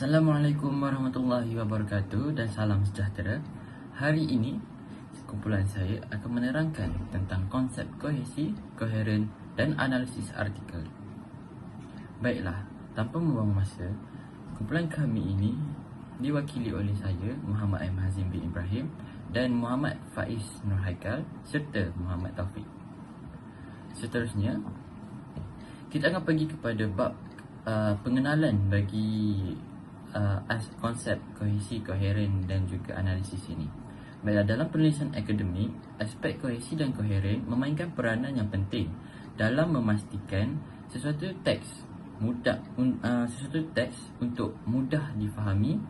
Assalamualaikum warahmatullahi wabarakatuh dan salam sejahtera. Hari ini, kumpulan saya akan menerangkan tentang konsep kohesi, koheren dan analisis artikel. Baiklah, tanpa membuang masa, kumpulan kami ini diwakili oleh saya, Muhammad M. Hazim bin Ibrahim dan Muhammad Faiz Nur Haikal serta Muhammad Taufik. Seterusnya, kita akan pergi kepada bab uh, pengenalan bagi uh, konsep kohesi, koheren dan juga analisis ini. Baiklah, dalam penulisan akademik, aspek kohesi dan koheren memainkan peranan yang penting dalam memastikan sesuatu teks mudah uh, sesuatu teks untuk mudah difahami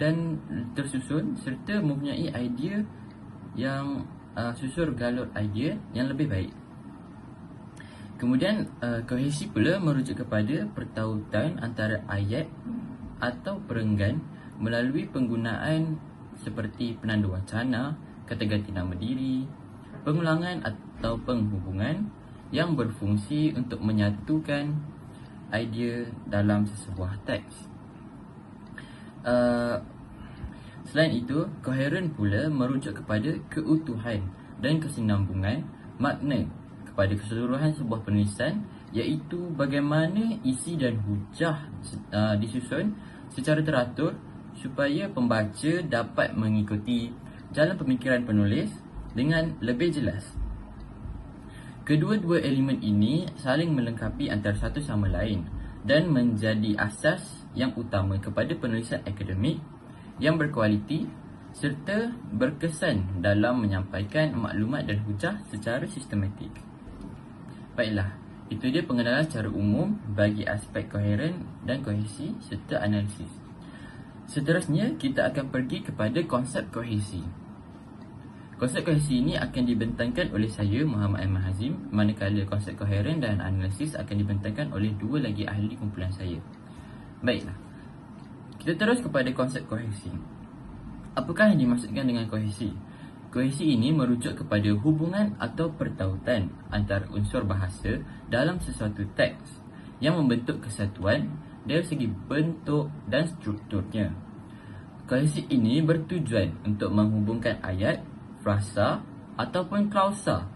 dan tersusun serta mempunyai idea yang uh, susur galur idea yang lebih baik. Kemudian uh, kohesi pula merujuk kepada pertautan antara ayat atau perenggan melalui penggunaan seperti penanda wacana, kata ganti nama diri, pengulangan atau penghubungan yang berfungsi untuk menyatukan idea dalam sesebuah teks. Uh, selain itu, koheren pula merujuk kepada keutuhan dan kesinambungan makna kepada keseluruhan sebuah penulisan iaitu bagaimana isi dan hujah uh, disusun secara teratur supaya pembaca dapat mengikuti jalan pemikiran penulis dengan lebih jelas. Kedua-dua elemen ini saling melengkapi antara satu sama lain dan menjadi asas yang utama kepada penulisan akademik yang berkualiti serta berkesan dalam menyampaikan maklumat dan hujah secara sistematik. Baiklah, itu dia pengenalan secara umum bagi aspek koheren dan kohesi serta analisis. Seterusnya, kita akan pergi kepada konsep kohesi. Konsep kohesi ini akan dibentangkan oleh saya, Muhammad Ahmad Hazim, manakala konsep koheren dan analisis akan dibentangkan oleh dua lagi ahli kumpulan saya. Baiklah, kita terus kepada konsep kohesi. Apakah yang dimaksudkan dengan kohesi? Kohesi ini merujuk kepada hubungan atau pertautan antara unsur bahasa dalam sesuatu teks yang membentuk kesatuan dari segi bentuk dan strukturnya. Kohesi ini bertujuan untuk menghubungkan ayat, frasa ataupun klausa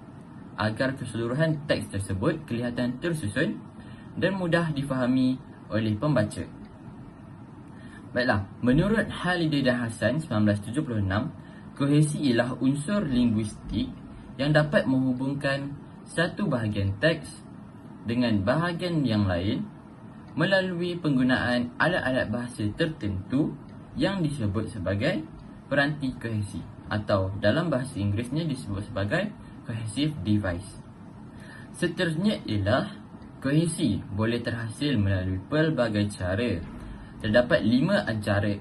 agar keseluruhan teks tersebut kelihatan tersusun dan mudah difahami oleh pembaca. Baiklah, menurut Haliday Hasan 1976, Kohesi ialah unsur linguistik yang dapat menghubungkan satu bahagian teks dengan bahagian yang lain melalui penggunaan alat-alat bahasa tertentu yang disebut sebagai peranti kohesi atau dalam bahasa Inggerisnya disebut sebagai cohesive device. Seterusnya ialah kohesi boleh terhasil melalui pelbagai cara terdapat lima antara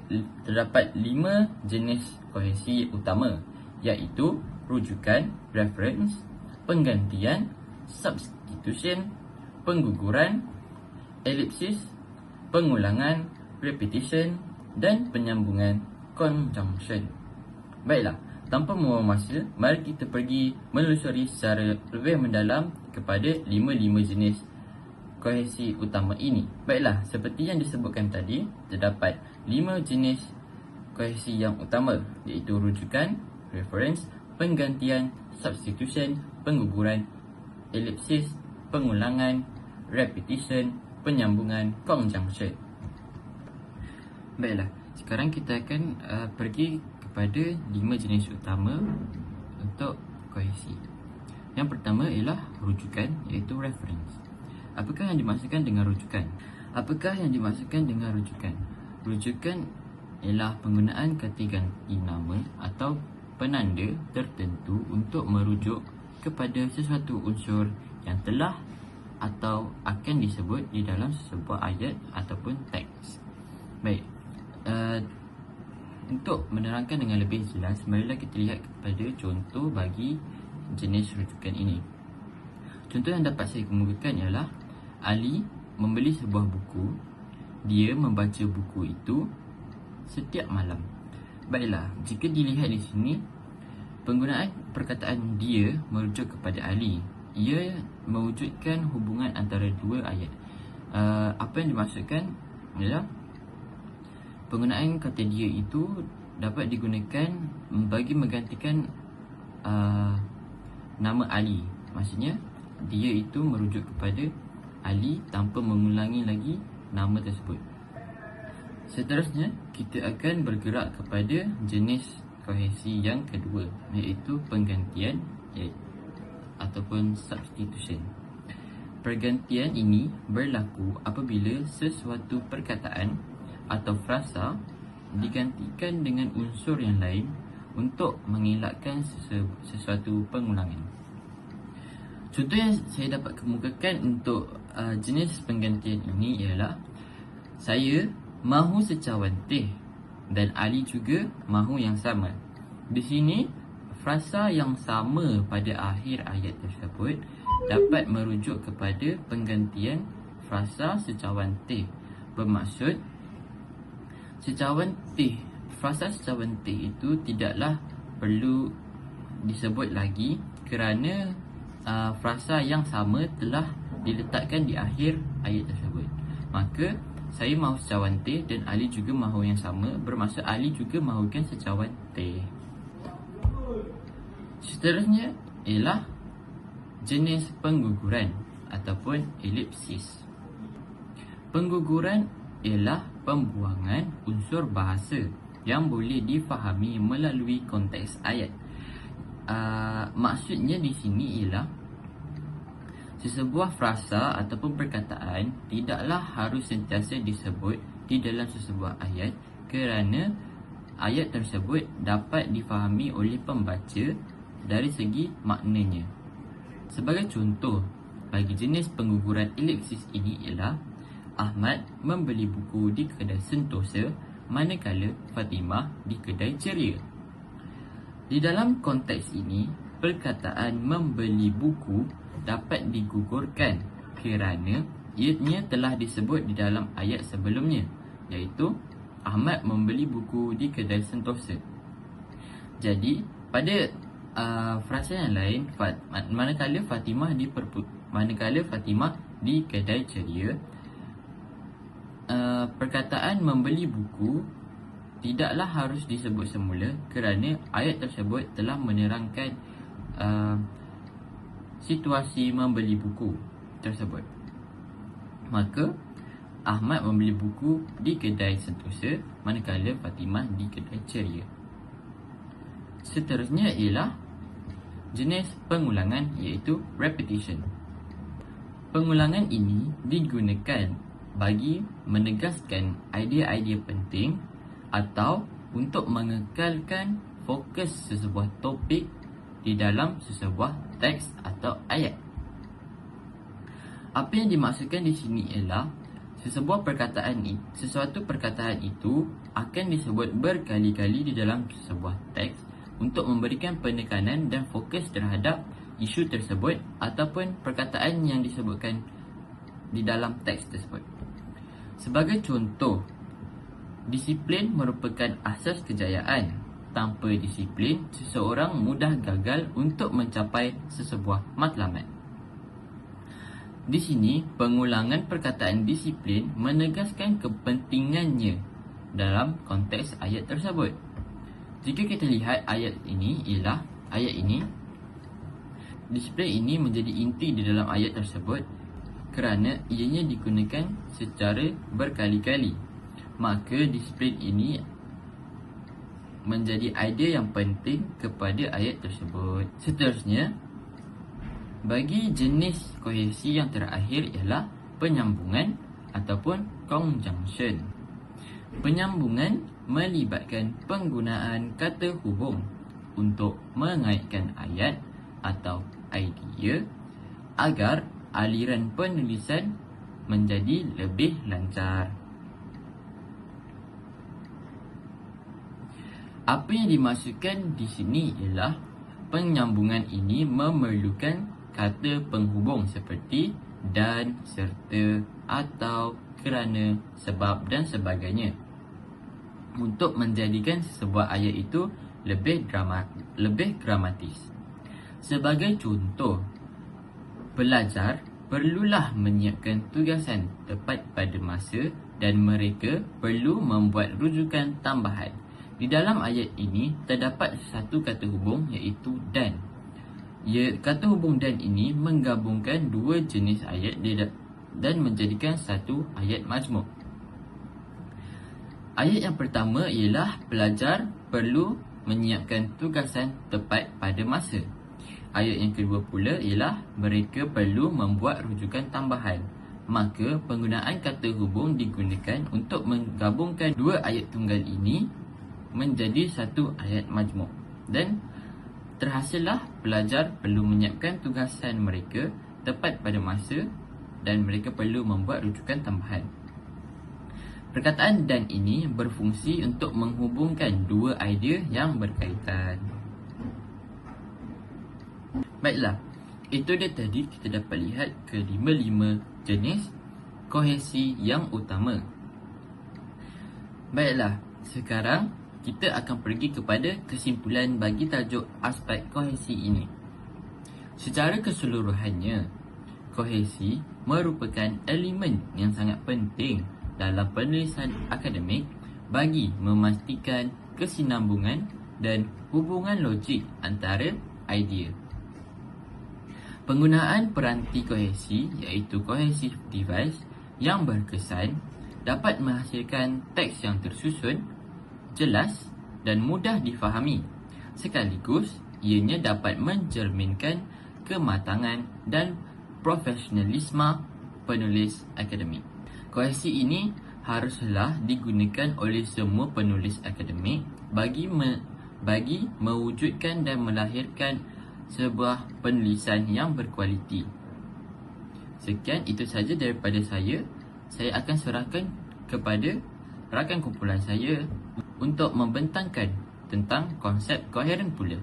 terdapat lima jenis kohesi utama iaitu rujukan reference penggantian substitution pengguguran ellipsis pengulangan repetition dan penyambungan conjunction baiklah tanpa membuang masa mari kita pergi menelusuri secara lebih mendalam kepada lima-lima jenis kohesi utama ini. Baiklah, seperti yang disebutkan tadi, terdapat lima jenis kohesi yang utama iaitu rujukan, reference, penggantian, substitution, pengguguran, ellipsis, pengulangan, repetition, penyambungan, conjunction. Baiklah, sekarang kita akan uh, pergi kepada lima jenis utama untuk kohesi. Yang pertama ialah rujukan iaitu reference. Apakah yang dimaksudkan dengan rujukan? Apakah yang dimaksudkan dengan rujukan? Rujukan ialah penggunaan kata ganti nama atau penanda tertentu untuk merujuk kepada sesuatu unsur yang telah atau akan disebut di dalam sebuah ayat ataupun teks. Baik. Uh, untuk menerangkan dengan lebih jelas, marilah kita lihat kepada contoh bagi jenis rujukan ini. Contoh yang dapat saya kemukakan ialah Ali membeli sebuah buku. Dia membaca buku itu setiap malam. Baiklah, jika dilihat di sini, penggunaan perkataan dia merujuk kepada Ali. Ia mewujudkan hubungan antara dua ayat. Uh, apa yang dimaksudkan ialah penggunaan kata dia itu dapat digunakan bagi menggantikan uh, nama Ali. Maksudnya dia itu merujuk kepada Ali tanpa mengulangi lagi nama tersebut. Seterusnya, kita akan bergerak kepada jenis kohesi yang kedua iaitu penggantian ataupun substitution. Pergantian ini berlaku apabila sesuatu perkataan atau frasa digantikan dengan unsur yang lain untuk mengelakkan sesuatu pengulangan. Contoh yang saya dapat kemukakan untuk uh, jenis penggantian ini ialah saya mahu secawan teh dan Ali juga mahu yang sama. Di sini frasa yang sama pada akhir ayat tersebut dapat merujuk kepada penggantian frasa secawan teh bermaksud secawan teh frasa secawan teh itu tidaklah perlu disebut lagi kerana uh, frasa yang sama telah diletakkan di akhir ayat tersebut maka saya mahu secawan teh dan Ali juga mahu yang sama. Bermaksud Ali juga mahukan secawan teh. Seterusnya ialah jenis pengguguran ataupun elipsis. Pengguguran ialah pembuangan unsur bahasa yang boleh difahami melalui konteks ayat. Uh, maksudnya di sini ialah sesebuah frasa ataupun perkataan tidaklah harus sentiasa disebut di dalam sesebuah ayat kerana ayat tersebut dapat difahami oleh pembaca dari segi maknanya. Sebagai contoh, bagi jenis pengguguran elipsis ini ialah Ahmad membeli buku di kedai Sentosa manakala Fatimah di kedai ceria. Di dalam konteks ini, perkataan membeli buku dapat digugurkan kerana ianya telah disebut di dalam ayat sebelumnya iaitu Ahmad membeli buku di kedai Sentosa. Jadi, pada uh, frasa yang lain, manakala Fatimah di manakala Fatimah di kedai ceria, Uh, perkataan membeli buku tidaklah harus disebut semula kerana ayat tersebut telah menerangkan uh, situasi membeli buku tersebut. Maka Ahmad membeli buku di kedai Sentosa manakala Fatimah di kedai Ceria. Seterusnya ialah jenis pengulangan iaitu repetition. Pengulangan ini digunakan bagi menegaskan idea-idea penting atau untuk mengekalkan fokus sesebuah topik di dalam sesebuah teks atau ayat. Apa yang dimaksudkan di sini ialah sesebuah perkataan ini, sesuatu perkataan itu akan disebut berkali-kali di dalam sesebuah teks untuk memberikan penekanan dan fokus terhadap isu tersebut ataupun perkataan yang disebutkan di dalam teks tersebut. Sebagai contoh, disiplin merupakan asas kejayaan. Tanpa disiplin, seseorang mudah gagal untuk mencapai sesebuah matlamat. Di sini, pengulangan perkataan disiplin menegaskan kepentingannya dalam konteks ayat tersebut. Jika kita lihat ayat ini ialah ayat ini Disiplin ini menjadi inti di dalam ayat tersebut kerana ianya digunakan secara berkali-kali. Maka disiplin ini menjadi idea yang penting kepada ayat tersebut. Seterusnya, bagi jenis kohesi yang terakhir ialah penyambungan ataupun conjunction. Penyambungan melibatkan penggunaan kata hubung untuk mengaitkan ayat atau idea agar aliran penulisan menjadi lebih lancar. Apa yang dimaksudkan di sini ialah penyambungan ini memerlukan kata penghubung seperti dan, serta, atau, kerana, sebab dan sebagainya untuk menjadikan sebuah ayat itu lebih drama, lebih gramatis. Sebagai contoh, Pelajar perlulah menyiapkan tugasan tepat pada masa dan mereka perlu membuat rujukan tambahan. Di dalam ayat ini terdapat satu kata hubung iaitu dan. Ya, kata hubung dan ini menggabungkan dua jenis ayat dan menjadikan satu ayat majmuk. Ayat yang pertama ialah pelajar perlu menyiapkan tugasan tepat pada masa. Ayat yang kedua pula ialah mereka perlu membuat rujukan tambahan. Maka penggunaan kata hubung digunakan untuk menggabungkan dua ayat tunggal ini menjadi satu ayat majmuk. Dan terhasillah pelajar perlu menyiapkan tugasan mereka tepat pada masa dan mereka perlu membuat rujukan tambahan. Perkataan dan ini berfungsi untuk menghubungkan dua idea yang berkaitan. Baiklah, itu dia tadi kita dapat lihat kelima-lima jenis kohesi yang utama. Baiklah, sekarang kita akan pergi kepada kesimpulan bagi tajuk aspek kohesi ini. Secara keseluruhannya, kohesi merupakan elemen yang sangat penting dalam penulisan akademik bagi memastikan kesinambungan dan hubungan logik antara idea. Penggunaan peranti kohesi iaitu cohesive device yang berkesan dapat menghasilkan teks yang tersusun, jelas dan mudah difahami. Sekaligus, ianya dapat mencerminkan kematangan dan profesionalisme penulis akademik. Kohesi ini haruslah digunakan oleh semua penulis akademik bagi me, bagi mewujudkan dan melahirkan sebuah penulisan yang berkualiti. Sekian itu saja daripada saya. Saya akan serahkan kepada rakan kumpulan saya untuk membentangkan tentang konsep koheren pula.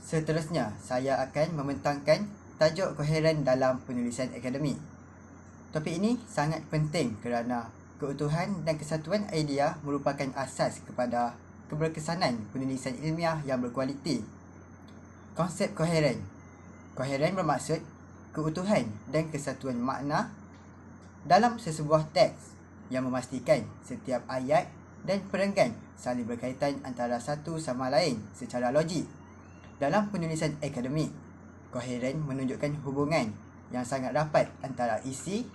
Seterusnya, saya akan membentangkan tajuk koheren dalam penulisan akademik. Topik ini sangat penting kerana keutuhan dan kesatuan idea merupakan asas kepada keberkesanan penulisan ilmiah yang berkualiti. Konsep koheren Koheren bermaksud keutuhan dan kesatuan makna dalam sesebuah teks yang memastikan setiap ayat dan perenggan saling berkaitan antara satu sama lain secara logik. Dalam penulisan akademik, koheren menunjukkan hubungan yang sangat rapat antara isi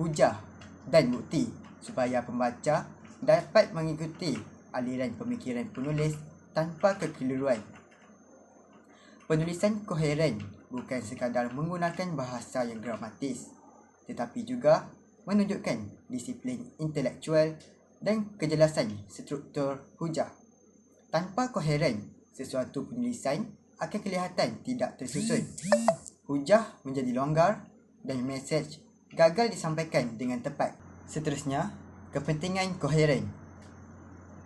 hujah dan bukti supaya pembaca dapat mengikuti aliran pemikiran penulis tanpa kekeliruan. Penulisan koheren bukan sekadar menggunakan bahasa yang gramatis tetapi juga menunjukkan disiplin intelektual dan kejelasan struktur hujah. Tanpa koheren, sesuatu penulisan akan kelihatan tidak tersusun. Hujah menjadi longgar dan mesej gagal disampaikan dengan tepat. Seterusnya, kepentingan koheren.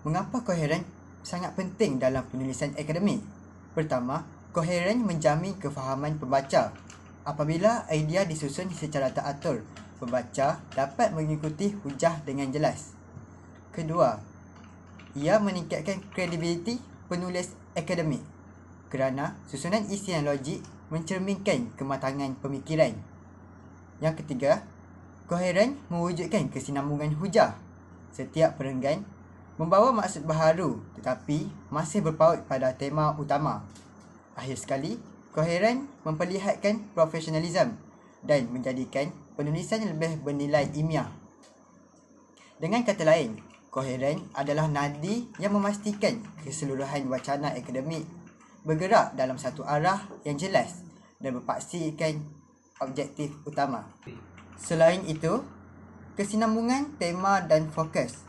Mengapa koheren sangat penting dalam penulisan akademik? Pertama, koheren menjamin kefahaman pembaca. Apabila idea disusun secara teratur, pembaca dapat mengikuti hujah dengan jelas. Kedua, ia meningkatkan kredibiliti penulis akademik kerana susunan isi yang logik mencerminkan kematangan pemikiran. Yang ketiga, koheren mewujudkan kesinambungan hujah. Setiap perenggan membawa maksud baharu tetapi masih berpaut pada tema utama. Akhir sekali, koheren memperlihatkan profesionalisme dan menjadikan penulisan lebih bernilai ilmiah. Dengan kata lain, koheren adalah nadi yang memastikan keseluruhan wacana akademik bergerak dalam satu arah yang jelas dan berpaksikan objektif utama. Selain itu, kesinambungan tema dan fokus.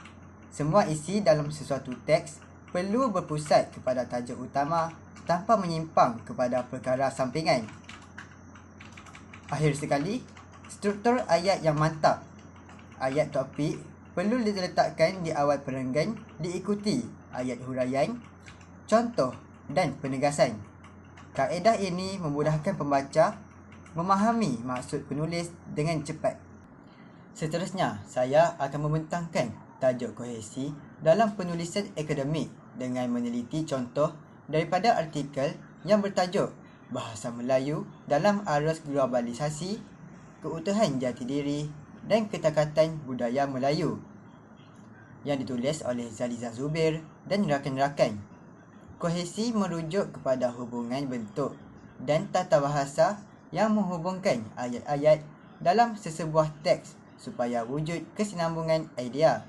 Semua isi dalam sesuatu teks perlu berpusat kepada tajuk utama tanpa menyimpang kepada perkara sampingan. Akhir sekali, struktur ayat yang mantap. Ayat topik perlu diletakkan di awal perenggan diikuti ayat huraian, contoh dan penegasan. Kaedah ini memudahkan pembaca memahami maksud penulis dengan cepat. Seterusnya, saya akan membentangkan tajuk kohesi dalam penulisan akademik dengan meneliti contoh daripada artikel yang bertajuk Bahasa Melayu dalam Arus Globalisasi, Keutuhan Jati Diri dan Ketakatan Budaya Melayu yang ditulis oleh Zaliza Zubir dan rakan-rakan. Kohesi merujuk kepada hubungan bentuk dan tata bahasa yang menghubungkan ayat-ayat dalam sesebuah teks supaya wujud kesinambungan idea.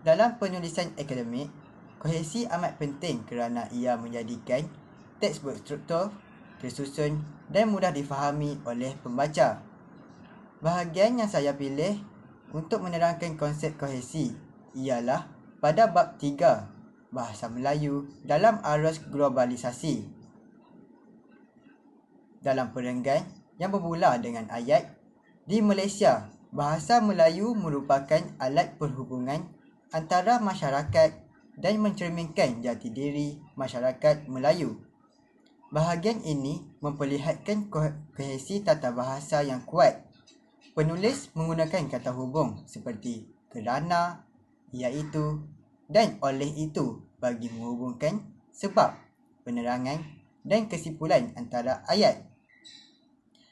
Dalam penulisan akademik, kohesi amat penting kerana ia menjadikan teks berstruktur, tersusun dan mudah difahami oleh pembaca. Bahagian yang saya pilih untuk menerangkan konsep kohesi ialah pada bab 3 Bahasa Melayu dalam arus globalisasi. Dalam perenggan yang bermula dengan ayat di Malaysia, bahasa Melayu merupakan alat perhubungan antara masyarakat dan mencerminkan jati diri masyarakat Melayu. Bahagian ini memperlihatkan kohesi tata bahasa yang kuat. Penulis menggunakan kata hubung seperti kerana, iaitu dan oleh itu bagi menghubungkan sebab, penerangan dan kesimpulan antara ayat.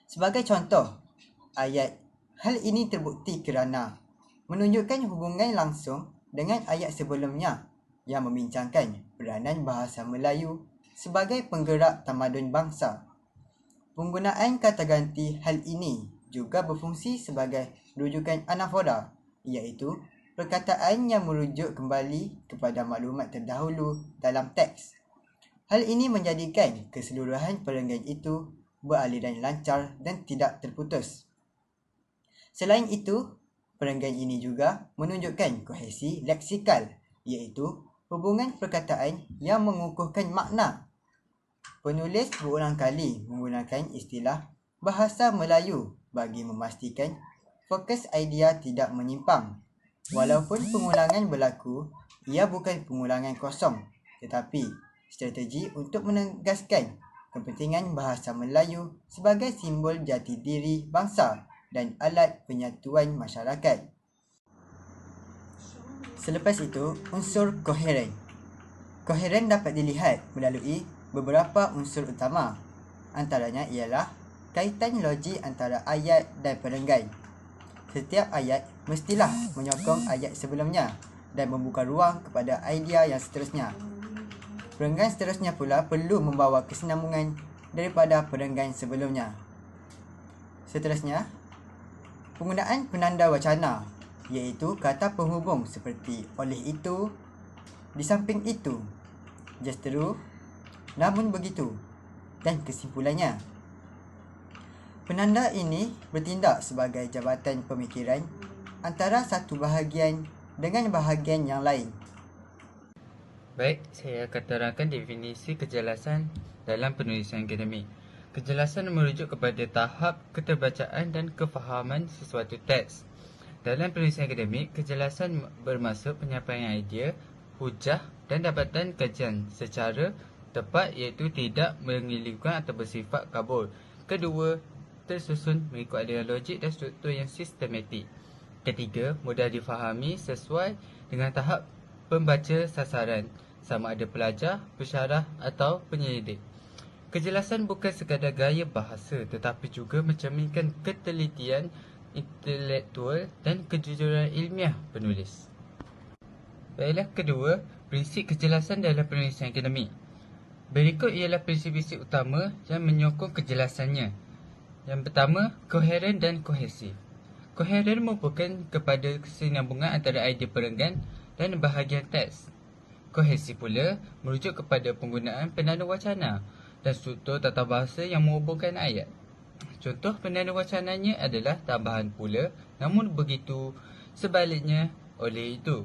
Sebagai contoh, ayat hal ini terbukti kerana menunjukkan hubungan langsung dengan ayat sebelumnya yang membincangkan peranan bahasa Melayu sebagai penggerak tamadun bangsa. Penggunaan kata ganti hal ini juga berfungsi sebagai rujukan anafora iaitu perkataan yang merujuk kembali kepada maklumat terdahulu dalam teks. Hal ini menjadikan keseluruhan perenggan itu beraliran lancar dan tidak terputus. Selain itu, perenggan ini juga menunjukkan kohesi leksikal iaitu hubungan perkataan yang mengukuhkan makna. Penulis berulang kali menggunakan istilah bahasa Melayu bagi memastikan fokus idea tidak menyimpang Walaupun pengulangan berlaku, ia bukan pengulangan kosong tetapi strategi untuk menegaskan kepentingan bahasa Melayu sebagai simbol jati diri bangsa dan alat penyatuan masyarakat. Selepas itu, unsur koheren. Koheren dapat dilihat melalui beberapa unsur utama. Antaranya ialah kaitan logik antara ayat dan perenggan. Setiap ayat mestilah menyokong ayat sebelumnya dan membuka ruang kepada idea yang seterusnya. Perenggan seterusnya pula perlu membawa kesinambungan daripada perenggan sebelumnya. Seterusnya, penggunaan penanda wacana iaitu kata penghubung seperti oleh itu, di samping itu, justeru, namun begitu dan kesimpulannya. Penanda ini bertindak sebagai jabatan pemikiran antara satu bahagian dengan bahagian yang lain. Baik, saya akan terangkan definisi kejelasan dalam penulisan akademik. Kejelasan merujuk kepada tahap keterbacaan dan kefahaman sesuatu teks. Dalam penulisan akademik, kejelasan bermaksud penyampaian idea, hujah dan dapatan kajian secara tepat iaitu tidak mengilirkan atau bersifat kabur. Kedua, tersusun mengikut aliran logik dan struktur yang sistematik. Ketiga, mudah difahami sesuai dengan tahap pembaca sasaran sama ada pelajar, pensyarah atau penyelidik. Kejelasan bukan sekadar gaya bahasa tetapi juga mencerminkan ketelitian intelektual dan kejujuran ilmiah penulis. Baiklah kedua, prinsip kejelasan dalam penulisan akademik. Berikut ialah prinsip-prinsip utama yang menyokong kejelasannya. Yang pertama, koheren dan kohesif. Koheren merupakan kepada kesinambungan antara idea perenggan dan bahagian teks. Kohesi pula merujuk kepada penggunaan penanda wacana dan struktur tata bahasa yang menghubungkan ayat. Contoh penanda wacananya adalah tambahan pula namun begitu sebaliknya oleh itu.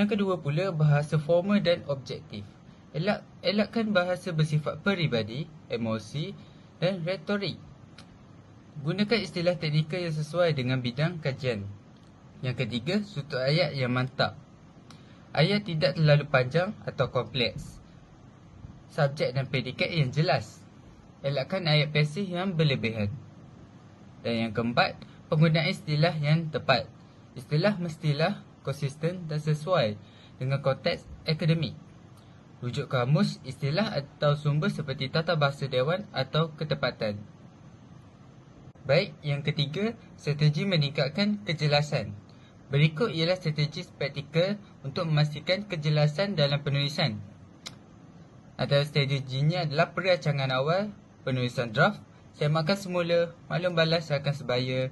Yang kedua pula bahasa formal dan objektif. Elak, elakkan bahasa bersifat peribadi, emosi dan retorik. Gunakan istilah teknikal yang sesuai dengan bidang kajian. Yang ketiga, struktur ayat yang mantap. Ayat tidak terlalu panjang atau kompleks. Subjek dan predikat yang jelas. Elakkan ayat pasif yang berlebihan. Dan yang keempat, penggunaan istilah yang tepat. Istilah mestilah konsisten dan sesuai dengan konteks akademik. Rujuk kamus, istilah atau sumber seperti tata bahasa dewan atau ketepatan. Baik, yang ketiga, strategi meningkatkan kejelasan. Berikut ialah strategi praktikal untuk memastikan kejelasan dalam penulisan. Antara strateginya adalah perancangan awal, penulisan draft, semakan semula, maklum balas akan sebaya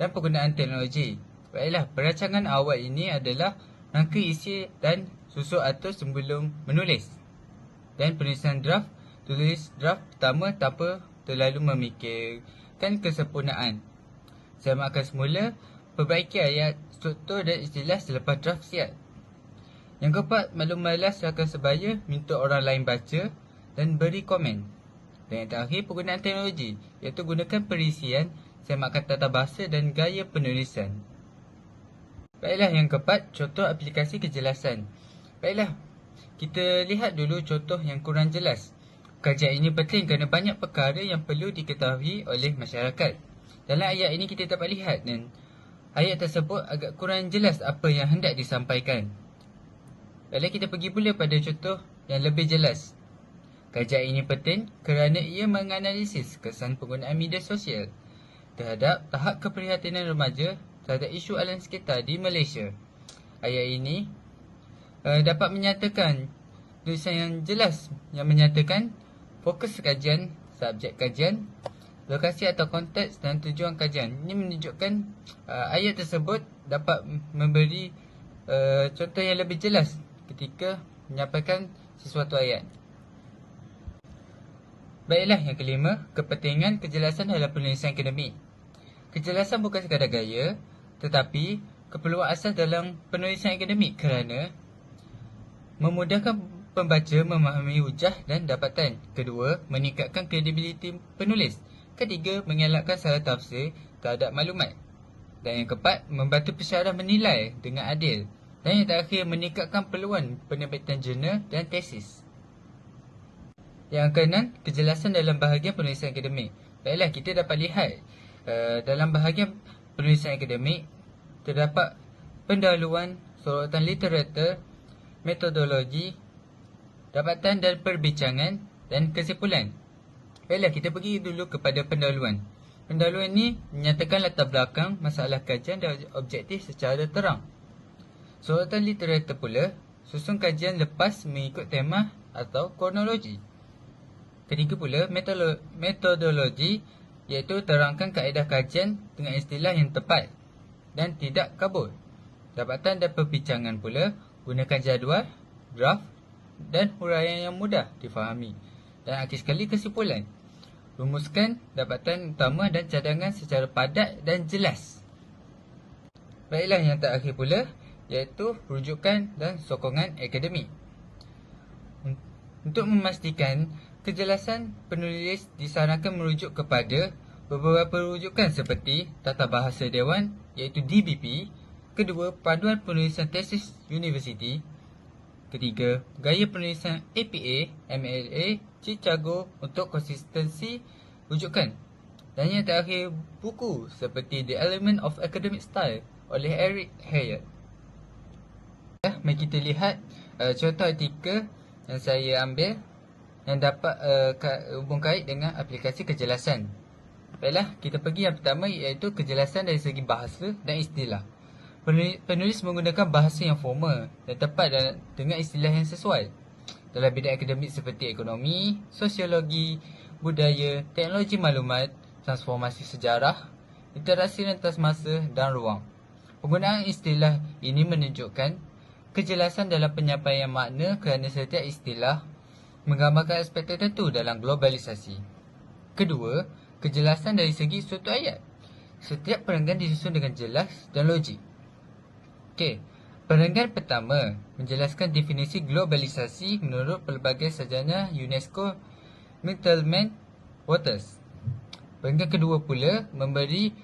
dan penggunaan teknologi. Baiklah, perancangan awal ini adalah rangka isi dan susun atau sebelum menulis. Dan penulisan draft, tulis draft pertama tanpa terlalu memikirkan kesempurnaan. Saya makan semula, perbaiki ayat, struktur dan istilah selepas draft siap. Yang keempat, maklum malas akan sebaya minta orang lain baca dan beri komen. Dan yang terakhir, penggunaan teknologi iaitu gunakan perisian, semak kata tata bahasa dan gaya penulisan. Baiklah yang keempat, contoh aplikasi kejelasan. Baiklah, kita lihat dulu contoh yang kurang jelas. Kajian ini penting kerana banyak perkara yang perlu diketahui oleh masyarakat. Dalam ayat ini kita dapat lihat dan ayat tersebut agak kurang jelas apa yang hendak disampaikan. Baiklah kita pergi pula pada contoh yang lebih jelas. Kajian ini penting kerana ia menganalisis kesan penggunaan media sosial terhadap tahap keprihatinan remaja terhadap isu alam sekitar di Malaysia. Ayat ini uh, dapat menyatakan tulisan yang jelas yang menyatakan fokus kajian, subjek kajian, lokasi atau konteks dan tujuan kajian. Ini menunjukkan uh, ayat tersebut dapat memberi uh, contoh yang lebih jelas ketika menyampaikan sesuatu ayat. Baiklah yang kelima, kepentingan kejelasan dalam penulisan akademik. Kejelasan bukan sekadar gaya, tetapi keperluan asas dalam penulisan akademik kerana memudahkan pembaca memahami hujah dan dapatan. Kedua, meningkatkan kredibiliti penulis. Ketiga, mengelakkan salah tafsir terhadap maklumat. Dan yang keempat, membantu pensyarah menilai dengan adil. Dan yang terakhir, meningkatkan peluang penerbitan jurnal dan tesis. Yang keenam, kejelasan dalam bahagian penulisan akademik. Baiklah, kita dapat lihat uh, dalam bahagian penulisan akademik terdapat pendahuluan sorotan literatur, metodologi, dapatan dan perbincangan dan kesimpulan. Baiklah, kita pergi dulu kepada pendahuluan. Pendahuluan ini menyatakan latar belakang masalah kajian dan objektif secara terang. Sorotan literatur pula susun kajian lepas mengikut tema atau kronologi. Ketiga pula, metodologi iaitu terangkan kaedah kajian dengan istilah yang tepat dan tidak kabur. Dapatan dan perbincangan pula gunakan jadual, graf dan huraian yang mudah difahami. Dan akhir sekali kesimpulan. Rumuskan dapatan utama dan cadangan secara padat dan jelas. Baiklah yang terakhir pula iaitu rujukan dan sokongan akademik. Untuk memastikan kejelasan penulis disarankan merujuk kepada beberapa rujukan seperti Tata Bahasa Dewan iaitu DBP, kedua Panduan Penulisan Tesis Universiti Ketiga, gaya penulisan APA, MLA, Chicago untuk konsistensi rujukan. Dan yang terakhir, buku seperti The Element of Academic Style oleh Eric Hayat. Ya, mari kita lihat uh, contoh artikel yang saya ambil yang dapat uh, hubung kait dengan aplikasi kejelasan. Baiklah, kita pergi yang pertama iaitu kejelasan dari segi bahasa dan istilah penulis menggunakan bahasa yang formal dan tepat dan dengan istilah yang sesuai dalam bidang akademik seperti ekonomi, sosiologi, budaya, teknologi maklumat, transformasi sejarah, interaksi rentas masa dan ruang. Penggunaan istilah ini menunjukkan kejelasan dalam penyampaian makna kerana setiap istilah menggambarkan aspek tertentu dalam globalisasi. Kedua, kejelasan dari segi suatu ayat. Setiap perenggan disusun dengan jelas dan logik. Okey. Perenggan pertama menjelaskan definisi globalisasi menurut pelbagai sarjana UNESCO Middleman Waters. Perenggan kedua pula memberi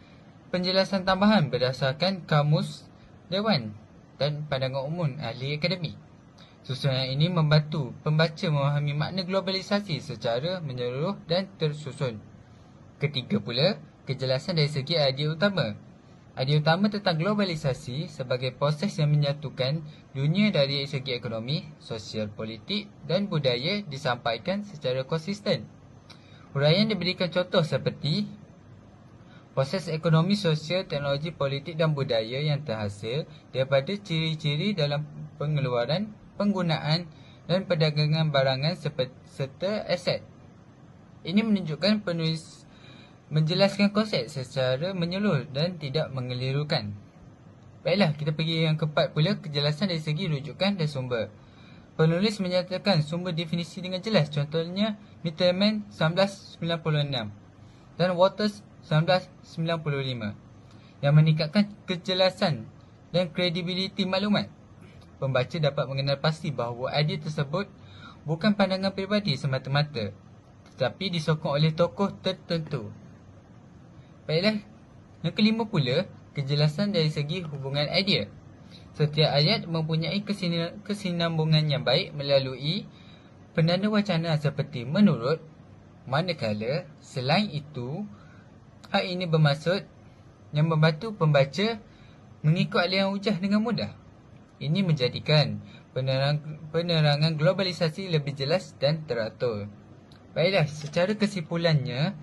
penjelasan tambahan berdasarkan kamus Dewan dan pandangan umum ahli akademik. Susunan ini membantu pembaca memahami makna globalisasi secara menyeluruh dan tersusun. Ketiga pula, kejelasan dari segi idea utama Idea utama tentang globalisasi sebagai proses yang menyatukan dunia dari segi ekonomi, sosial politik dan budaya disampaikan secara konsisten. Huraian diberikan contoh seperti Proses ekonomi, sosial, teknologi, politik dan budaya yang terhasil daripada ciri-ciri dalam pengeluaran, penggunaan dan perdagangan barangan serta aset. Ini menunjukkan penulis menjelaskan konsep secara menyeluruh dan tidak mengelirukan. Baiklah, kita pergi yang keempat pula, kejelasan dari segi rujukan dan sumber. Penulis menyatakan sumber definisi dengan jelas. Contohnya, Mitterman 1996 dan Waters 1995 yang meningkatkan kejelasan dan kredibiliti maklumat. Pembaca dapat mengenal pasti bahawa idea tersebut bukan pandangan peribadi semata-mata tetapi disokong oleh tokoh tertentu. Baiklah, yang kelima pula, kejelasan dari segi hubungan idea. Setiap ayat mempunyai kesinambungan yang baik melalui penanda wacana seperti menurut, manakala, selain itu, Hal ini bermaksud yang membantu pembaca mengikut aliran hujah dengan mudah. Ini menjadikan penerang, penerangan globalisasi lebih jelas dan teratur. Baiklah, secara kesimpulannya,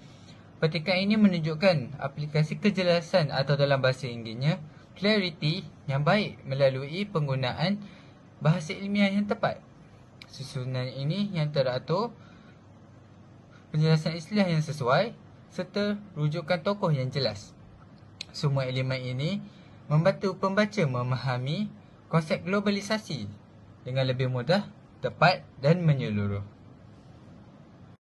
petikan ini menunjukkan aplikasi kejelasan atau dalam bahasa Inggerisnya, clarity yang baik melalui penggunaan bahasa ilmiah yang tepat. Susunan ini yang teratur, penjelasan istilah yang sesuai, serta rujukan tokoh yang jelas. Semua elemen ini membantu pembaca memahami konsep globalisasi dengan lebih mudah, tepat dan menyeluruh.